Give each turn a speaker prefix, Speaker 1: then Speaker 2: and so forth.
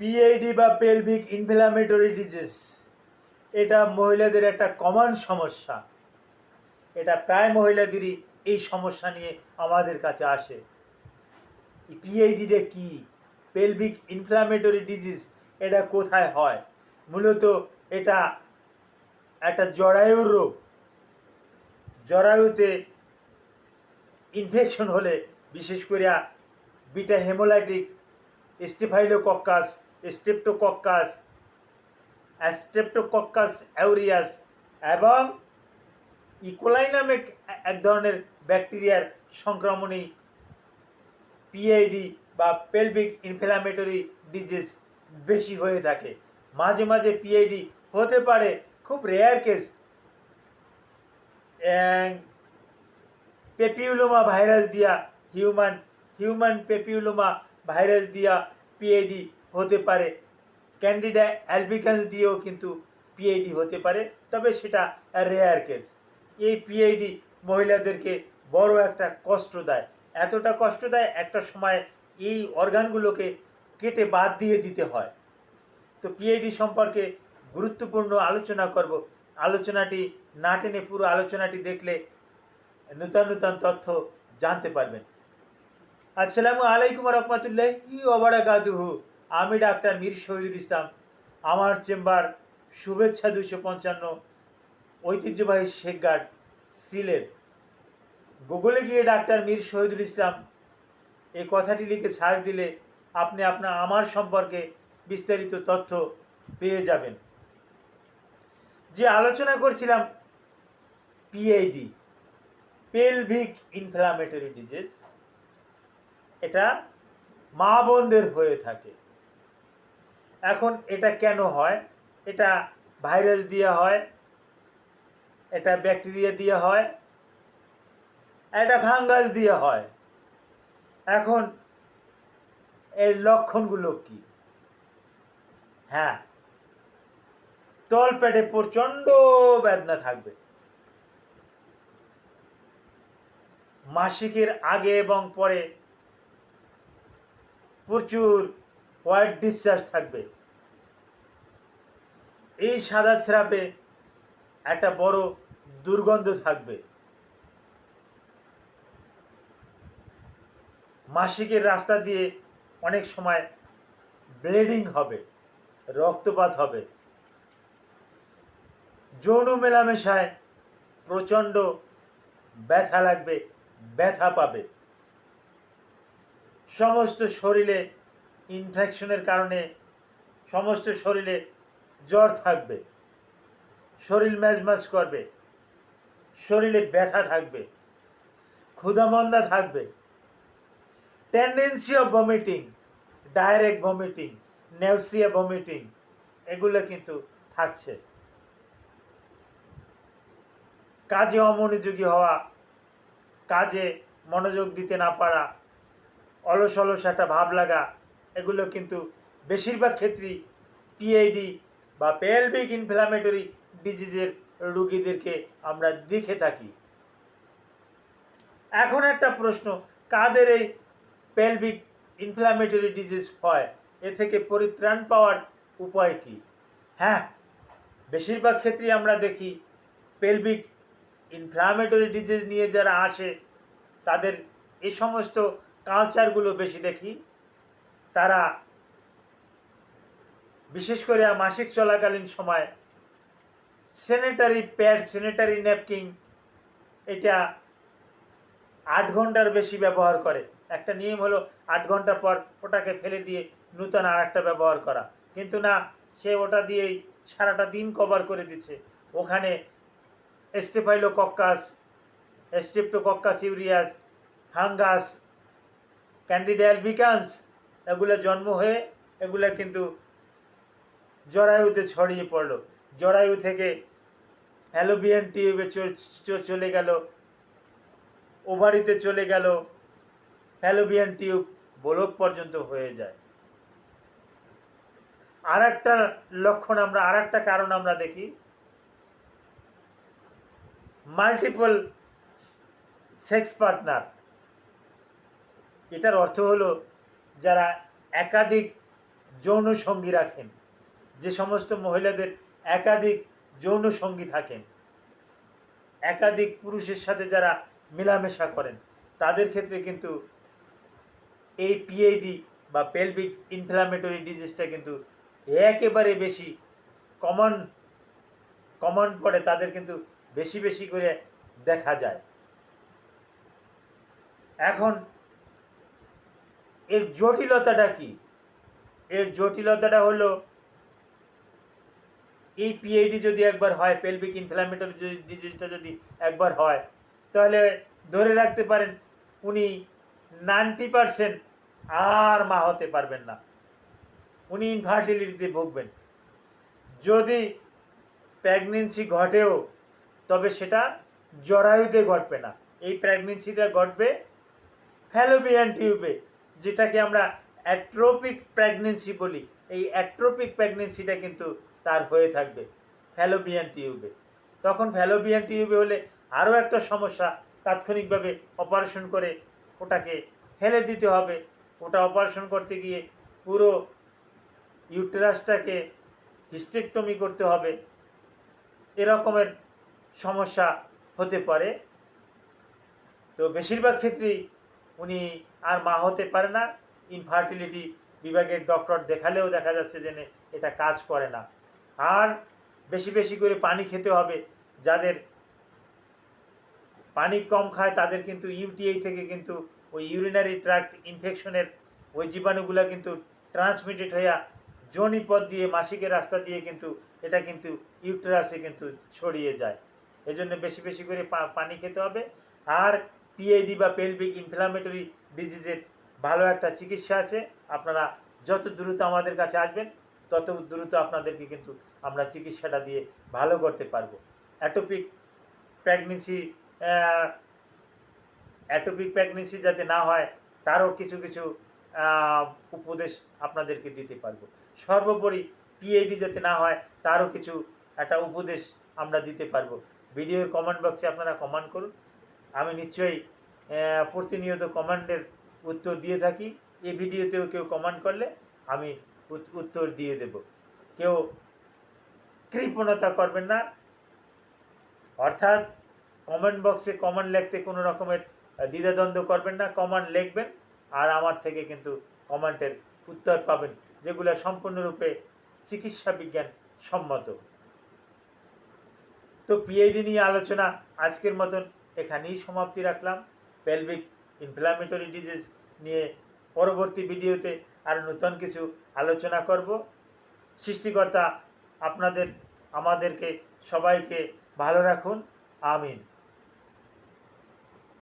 Speaker 1: PID বা pelvic inflammatory disease এটা মহিলাদের একটা কমন সমস্যা। এটা প্রায় মহিলাদেরই এই সমস্যা নিয়ে আমাদের কাছে আসে। পিআইডিটা কি? পেলভিক ইনফ্লামেটরি ডিজিজ এটা কোথায় হয়? মূলত এটা একটা জরায়ুর রোগ। জরায়ুতে ইনফেকশন হলে বিশেষ করে beta hemolytic staphylococcus streptococcus streptococcus aureus এবং ইকোলাই নামে এক ধরনের ব্যাকটেরিয়ার সংক্রমণেই পিআইডি বা পেলভিক ইনফ্লামেটরি ডিজিজ বেশি হয়ে থাকে। মাঝে মাঝে পিআইডি হতে পারে, খুব রেয়ার কেস পেপিউলোমা ভাইরাস দিয়া হিউম্যান হিউম্যান পেপিউলোমা ভাইরাস দিয়া পিআইডি হতে পারে। ক্যান্ডিডা অ্যালবিকান্স দিয়েও কিন্তু পিআইডি হতে পারে, তবে সেটা রেয়ার কেস এই পিআইডি মহিলাদেরকে বড় একটা কষ্ট দেয়। এতটা কষ্ট দেয়, একটা সময় এই অর্গানগুলোকে কেটে বাদ দিয়ে দিতে হয়। তো পিআইডি সম্পর্কে গুরুত্বপূর্ণ আলোচনা করব। আলোচনাটি না টেনে পুরো আলোচনাটি দেখলে নূতন নূতন তথ্য জানতে পারবেন। আসসালামু আলাইকুম রহমতুল্লাহি ওবরাকাতুহু আমি ডাক্তার মীর শহীদুল ইসলাম। আমার চেম্বার শুভেচ্ছা দুশো পঞ্চান্ন। ঐতিহ্যবাহী শেখগার্ড সিলেট। গুগলে গিয়ে ডাক্তার মীর শহীদুল ইসলাম, এই কথাটি লিখে সার্চ দিলে আপনি আপনার আমার সম্পর্কে বিস্তারিত তথ্য পেয়ে যাবেন। যে আলোচনা করছিলাম পিআইডি পেলভিক ইনফ্লামেটরি ডিজিজ এটা মা বোনদের হয়ে থাকে। এখন এটা কেন হয়? এটা ভাইরাস দিয়ে হয়, এটা ব্যাকটেরিয়া দিয়ে হয়, এটা ফাঙ্গাস দিয়ে হয়। এখন এর লক্ষণগুলো কি? হ্যাঁ তলপেটে প্রচণ্ড বেদনা থাকবে। মাসিকের আগে এবং পরে প্রচুর হোয়াইট ডিসচার্জ থাকবে। এই সাদা স্রাপে একটা বড় দুর্গন্ধ থাকবে। মাসিকের রাস্তা দিয়ে অনেক সময় ব্লিডিং হবে, রক্তপাত হবে। যৌন মেলামেশায় প্রচণ্ড ব্যথা লাগবে, ব্যথা পাবে। সমস্ত শরীরে ইনফেকশনের কারণে সমস্ত শরীরে জ্বর থাকবে, শরীর ম্যাজম্যাজ করবে, শরীরে ব্যথা থাকবে, ক্ষুধামন্দা থাকবে tendency of vomiting direct vomiting nausea vomiting এগুলো কিন্তু থাকছে। কাজে অমনোযোগী হওয়া, কাজে মনোযোগ দিতে না পারা, অলস অলস একটা ভাব লাগা এগুলো কিন্তু বেশিরভাগ ক্ষেত্রেই পিআইডি বা পেলভিক ইনফ্লামেটরি ডিজিজের রুগীদেরকে আমরা দেখে থাকি। এখন একটা প্রশ্ন, কাদের এই পেলভিক ইনফ্লামেটরি ডিজিজ হয়? এ থেকে পরিত্রাণ পাওয়ার উপায় কি? হ্যাঁ বেশিরভাগ ক্ষেত্রেই আমরা দেখি পেলভিক ইনফ্লামেটরি ডিজিজ নিয়ে যারা আসে, তাদের এই সমস্ত কালচারগুলো বেশি দেখি। তারা বিশেষ করে মাসিক চলাকালীন সময় স্যানিটারি প্যাড স্যানিটারি ন্যাপকিন, এটা আট ঘণ্টার বেশি ব্যবহার করে। একটা নিয়ম হলো আট ঘণ্টা পর ওটাকে ফেলে দিয়ে নূতন আর একটা ব্যবহার করা। কিন্তু না, সে ওটা দিয়েই সারাটা দিন কভার করে দিচ্ছে। ওখানে staphylococcus streptococcus aureus fungus candida albicans এগুলো জন্ম হয়ে এগুলো কিন্তু জরায়ুতে ছড়িয়ে পড়ল। জরায়ু থেকে অ্যালোবিয়ান টিউবে চলে গেল। ওভারিতে চলে গেল। ফ্যালোবিয়ান টিউব ব্লক পর্যন্ত হয়ে যায়। আর একটা লক্ষণ আমরা আর একটা কারণ আমরা দেখি। Multiple sex partner. এটার অর্থ হলো যারা একাধিক যৌন সঙ্গী রাখেন, যে সমস্ত মহিলাদের একাধিক যৌন সঙ্গী থাকেন, একাধিক পুরুষের সাথে যারা মেলামেশা করেন, তাদের ক্ষেত্রে কিন্তু এই পিএইডি বা পেলভিক ইনফ্লামেটরি ডিজিজটা কিন্তু একেবারে বেশি কমন কমন পড়ে, তাদের কিন্তু বেশি বেশি করে দেখা যায়। এখন এর জটিলতাটা কি? এর জটিলতাটা হলো, এই পিএইডি যদি একবার হয় পেলভিক ইনফ্লামেটরি ডিজিজটা যদি একবার হয়, তাহলে ধরে রাখতে পারেন উনি নাইনটি পারসেন্ট আর মা হতে পারবেন না। উনি ইনফার্টিলিটিতে ভুগবেন। যদি প্রেগনেন্সি ঘটেও, তবে সেটা জরায়ুতে ঘটবে না। এই প্রেগনেন্সিটা ঘটবে ফ্যালোপিয়ান টিউবে যেটাকে আমরা অ্যাট্রোপিক প্রেগনেন্সি বলি। এই অ্যাট্রোপিক প্রেগনেন্সিটা কিন্তু তার হয়ে থাকবে ফ্যালোপিয়ান টিউবে। তখন ফ্যালোপিয়ান টিউবে হলে আরও একটা সমস্যা, তাৎক্ষণিকভাবে অপারেশন করে ওটাকে ফেলে দিতে হবে। ওটা অপারেশন করতে গিয়ে পুরো ইউটেরাসটাকে হিস্টেকটমি করতে হবে। এরকমের সমস্যা হতে পারে। তো বেশিরভাগ ক্ষেত্রেই উনি আর মা হতে পারে না। ইনফার্টিলিটি বিভাগের ডক্টর দেখালেও দেখা যাচ্ছে যে এটা কাজ করে না। আর বেশি বেশি করে পানি খেতে হবে। যাদের পানি কম খায় তাদের কিন্তু ইউটিআই থেকে কিন্তু ওই ইউরিনারি ট্র্যাক্ট ইনফেকশনের ওই জীবাণুগুলো কিন্তু ট্রান্সমিটেড হইয়া যোনিপথ দিয়ে মাসিকের রাস্তা দিয়ে কিন্তু এটা কিন্তু ইউটেরাসে কিন্তু ছড়িয়ে যায়। এজন্য বেশি বেশি করে পানি খেতে হবে। আর পিআইডি বা পেলভিক ইনফ্লামেটরি ডিজিজের ভালো একটা চিকিৎসা আছে। আপনারা যত দ্রুত আমাদের কাছে আসবেন, তত দ্রুত আপনাদেরকে কিন্তু আমরা চিকিৎসাটা দিয়ে ভালো করতে পারব। অ্যাটোপিক প্রেগনেন্সি অ্যাটোপিক প্রেগনেন্সি যাতে না হয়, তারও কিছু কিছু উপদেশ আপনাদেরকে দিতে পারব। সর্বোপরি পিএইডি যাতে না হয়, তারও কিছু একটা উপদেশ আমরা দিতে পারব। ভিডিওর কমেন্ট বক্সে আপনারা কমেন্ট করুন। আমি নিশ্চয়ই প্রতিনিয়ত কমান্ডের উত্তর দিয়ে থাকি। এই ভিডিওতেও কেউ কমান্ড করলে আমি উত্তর দিয়ে দেব। কেউ কৃপণতা করবেন না। অর্থাৎ কমেন্ট বক্সে কমেন্ট লিখতে কোনো রকমের দ্বিধাদ্বন্দ্ব করবেন না। কমেন্ট লিখবেন আর আমার থেকে কিন্তু কমেন্টের উত্তর পাবেন, যেগুলো সম্পূর্ণরূপে চিকিৎসা বিজ্ঞান সম্মত। তো পিএইডি নিয়ে আলোচনা আজকের মতন। এখানেই সমাপ্তি রাখলাম। পেলভিক ইনফ্লামেটরি ডিজিজ নিয়ে পরবর্তী ভিডিওতে আরও নতুন কিছু আলোচনা করব। সৃষ্টিকর্তা আপনাদের, আমাদেরকে সবাইকে ভালো রাখুন। আমিন।